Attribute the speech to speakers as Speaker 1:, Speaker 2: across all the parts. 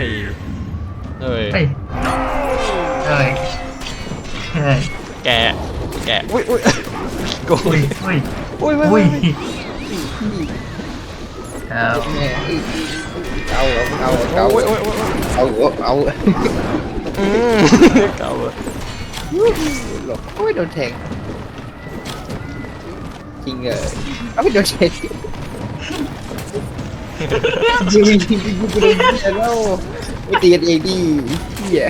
Speaker 1: ทีเอ้ย
Speaker 2: เฮ้ยเฮ้ยเฮ้ย
Speaker 1: แกะแกะอุ้ยอุ้ยโก
Speaker 2: อุ้
Speaker 1: ย
Speaker 2: ยอุ้ย
Speaker 1: อุ้ย
Speaker 2: อุ้ย
Speaker 1: อุ้ย
Speaker 2: เอา
Speaker 3: แม่เอาเอาเอา
Speaker 1: โอ้ยโอ้ยโอ้ย
Speaker 3: เอาเอา
Speaker 1: อืมเก่าอะ
Speaker 3: โอ้ยโดนแทงจริงเหรอเอาไปโดนแทง จริงจริงยิงกูโดนแทงแล้วไม่ตีกันเองดิเหี้ย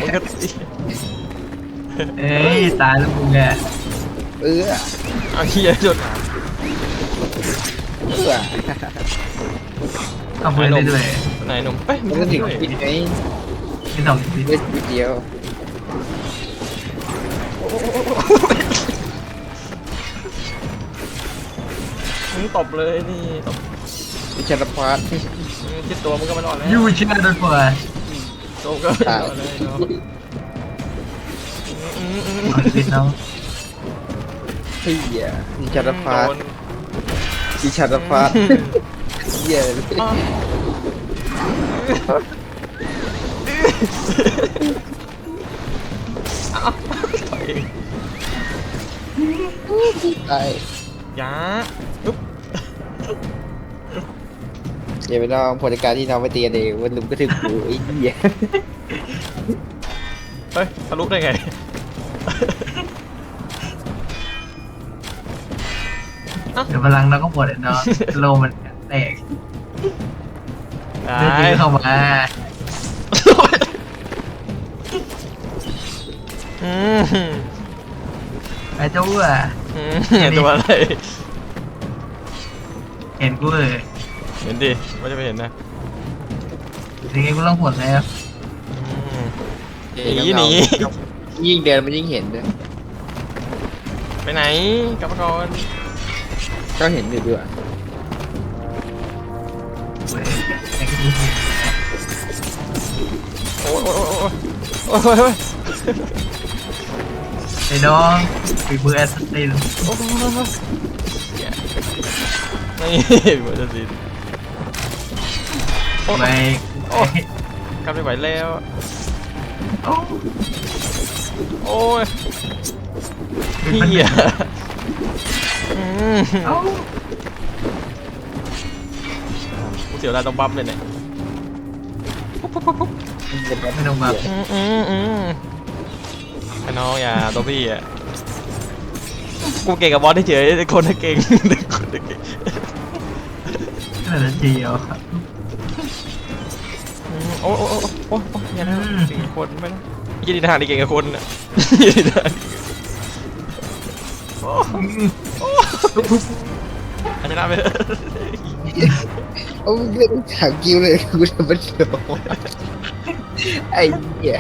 Speaker 2: เอ้ยตายแล้วมึงอะ
Speaker 3: เออ
Speaker 1: เอาเฮียจน
Speaker 3: เออ
Speaker 2: เอาไปเล่นด้วย
Speaker 1: ไหนหนุ่มเอ้ย
Speaker 3: มั
Speaker 1: น
Speaker 3: ก็ถึงปิดไง
Speaker 2: ไม่ต้องคิด
Speaker 3: เล่นวิดีโอ
Speaker 1: มึงตบเลยนี่ตบ
Speaker 3: วิชาพาร์ท
Speaker 1: มึงคิดตัวมึงก็ไม่รอดแล้ว
Speaker 2: ยูชินาโดนปวด
Speaker 1: ตัวก็ไม่รอดเลยเนาะอืมอืมอืม
Speaker 2: เอาสิน้อง
Speaker 3: เฮียวิชาพาร์ท
Speaker 1: โดน
Speaker 3: วิชาพาร์ทเฮีย
Speaker 1: อ้าวอ้าวถอย
Speaker 3: ตาย
Speaker 1: ยาปุ๊บ
Speaker 3: อย่าไปลองผลการที่น้องไปตีกันเองวันลุมก็ถึงกูไอ้เหี้ย
Speaker 1: เฮ้ยทะลุได้ไง
Speaker 2: เดี๋ยวพลังเราก็หมดเลยเนาะโลมันแตก
Speaker 1: ได้
Speaker 2: เลือดยื้อเข้ามา
Speaker 1: อืม
Speaker 2: ไอ้เจ้าอะ
Speaker 1: อืมเห็นตัวอะไร
Speaker 2: เห็นกูเลย
Speaker 1: เห็นดิว่าจะไปเห็นนะ
Speaker 2: ยังไงกูต้องหมดแล้ว
Speaker 1: อืม
Speaker 3: เอ้
Speaker 1: ห
Speaker 3: ย
Speaker 1: นีหนี
Speaker 3: ยิ่งเดินมันยิ่งเห็นด้วย
Speaker 1: ไปไหนกลับมาก่อน
Speaker 3: ก็เห็นอยู่ด้วย
Speaker 2: เว้ยไอ้กูเห็น
Speaker 1: โอ้ยโอ้ยโอ้ยโอ้ยโอ้ยโอ้ย
Speaker 2: ไอ้น้องฝีมือแอสติน
Speaker 1: โอ้ยนี่เหมือนจะสิโอ้
Speaker 2: ไป
Speaker 1: ยกลับไม่ไหวแล้ว
Speaker 2: โอ้
Speaker 1: โอ้ยเฮียอืม
Speaker 2: เอ้า
Speaker 1: กูเสียวลายต้องบัมเลยเนี่ย
Speaker 2: ไม่ต้องมา
Speaker 1: อืมอืมอืมไอ้น้องอย่าตัวพี่อะกูเก่งกับบอสที่เฉยแต่คนน่ะเก่งแต่คนน่ะเก่ง
Speaker 2: ขนาดเดียว
Speaker 1: อืม โอ้โอ้โอ้โอ้โอ้อย่านะสี่คนไม่นะยี่ดีทหารดีเก่งกับคนอะยี่ดีทหารโอ้โอ้อาจจะน่าไปเถอะ
Speaker 3: โอ้ยเรื่องถามกิ้วเลยกูจะมาโดนไอ้เหี้ย